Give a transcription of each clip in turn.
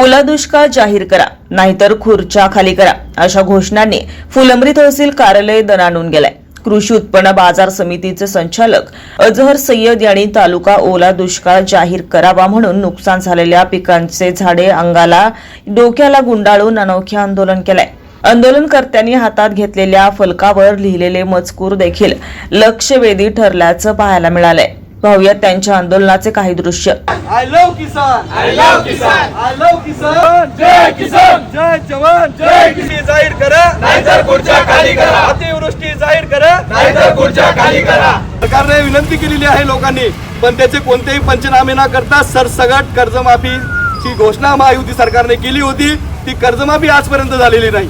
ओला दुष्काळ जाहीर करा नाहीतर खुर्च्या खाली करा अशा घोषणांनी फुलंब्री तहसील कार्यालय दणाणून गेलंय. कृषी उत्पन्न बाजार समितीचे संचालक अजहर सय्यद यांनी तालुका ओला दुष्काळ जाहीर करावा म्हणून नुकसान झालेल्या पिकांचे झाडे अंगाला डोक्याला गुंडाळून अनोखे आंदोलन केलंय. आंदोलनकर्त्यांनी हातात घेतलेल्या फलकावर लिहिलेले मजकूर देखील लक्षवेधी ठरल्याचं पाहायला मिळालंय. पाहुयात त्यांच्या आंदोलनाचे काही दृश्य. आय लव किसान I love किसान. आय लव किसान जय किसान. जय जवान. जय कृषी जाहीर करा. नाहीतर खुर्च्या खाली करा. अतिवृष्टी जाहीर करा. नाहीतर खुर्च्या खाली करा. सरकारने विनंती केलेली आहे लोकांनी पण त्याचे कोणतेही पंचनामे न करता सरसगट कर्जमाफीची घोषणा महायुती सरकारने केली होती. ती कर्जमाफी आजपर्यंत झालेली नाही.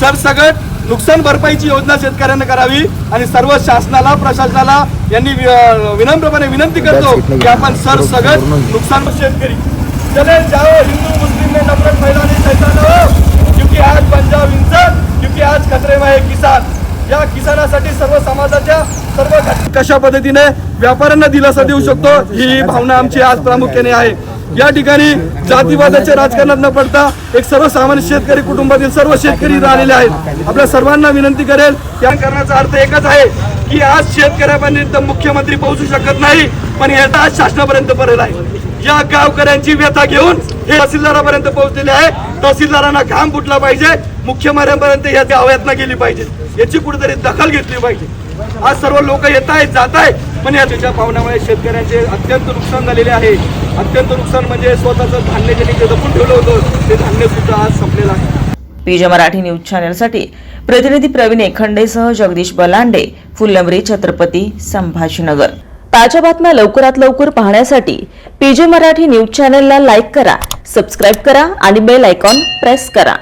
सरसगट नुकसान भरपाईची योजना शेतकऱ्यांना करावी आणि सर्व शासनाला प्रशासनाला यांनी विनम्रपणे विनंती करतो की आपण सरसगट नुकसान शेतकरी. चले जाओ हिंदू मुस्लिम में नफरत फैलाने शैतान हो क्योंकि आज पंजाब इंसान क्योंकि आज खतरे में है किसान. या किसानासाठी सर्व समाजाच्या सर्व कशा पद्धतीने व्यापाऱ्यांना दिलासा देऊ शकतो ही भावना आमची आज प्रामुख्याने आहे. या ठिकाणी जातीवादाच्या राजकारणात न पडता एक सर्वसामान्य शेतकरी कुटुंबातील सर्व शेतकरी राहिलेले आहेत. आपल्या सर्वांना विनंती करेल या करण्याचा अर्थ एकच आहे की आज शेतकऱ्यापर्यंत मुख्यमंत्री पोहोचू शकत नाही पण याचा आज शासनापर्यंत पडेल आहे. या गावकऱ्यांची व्यथा घेऊन हे तहसीलदारापर्यंत पोहोचलेले आहे तहसीलदारांना घाम फुटला पाहिजे मुख्यमंत्र्यांपर्यंत या गावातनं गेली पाहिजे. याची कुठेतरी दखल घेतली पाहिजे. आज सर्व लोक येत आहेत जात आहेत पण याच्या पावनामुळे शेतकऱ्यांचे अत्यंत नुकसान झालेले आहे. अत्यंत नुकसान म्हणजे स्वतःचं धान्य ज्यांनी जपून ठेवलं होतं ते धान्य सुद्धा आज संपलेलं आहे. पीजे मराठी न्यूज चॅनलसाठी प्रतिनिधी प्रवीण एखंडेसह जगदीश बलांडे फुलंब्री छत्रपती संभाजीनगर. ताज्या बातम्या लवकरात लवकर पाहण्यासाठी पीजे मराठी न्यूज चॅनलला लाईक करा सबस्क्राईब करा आणि बेल आयकॉन प्रेस करा.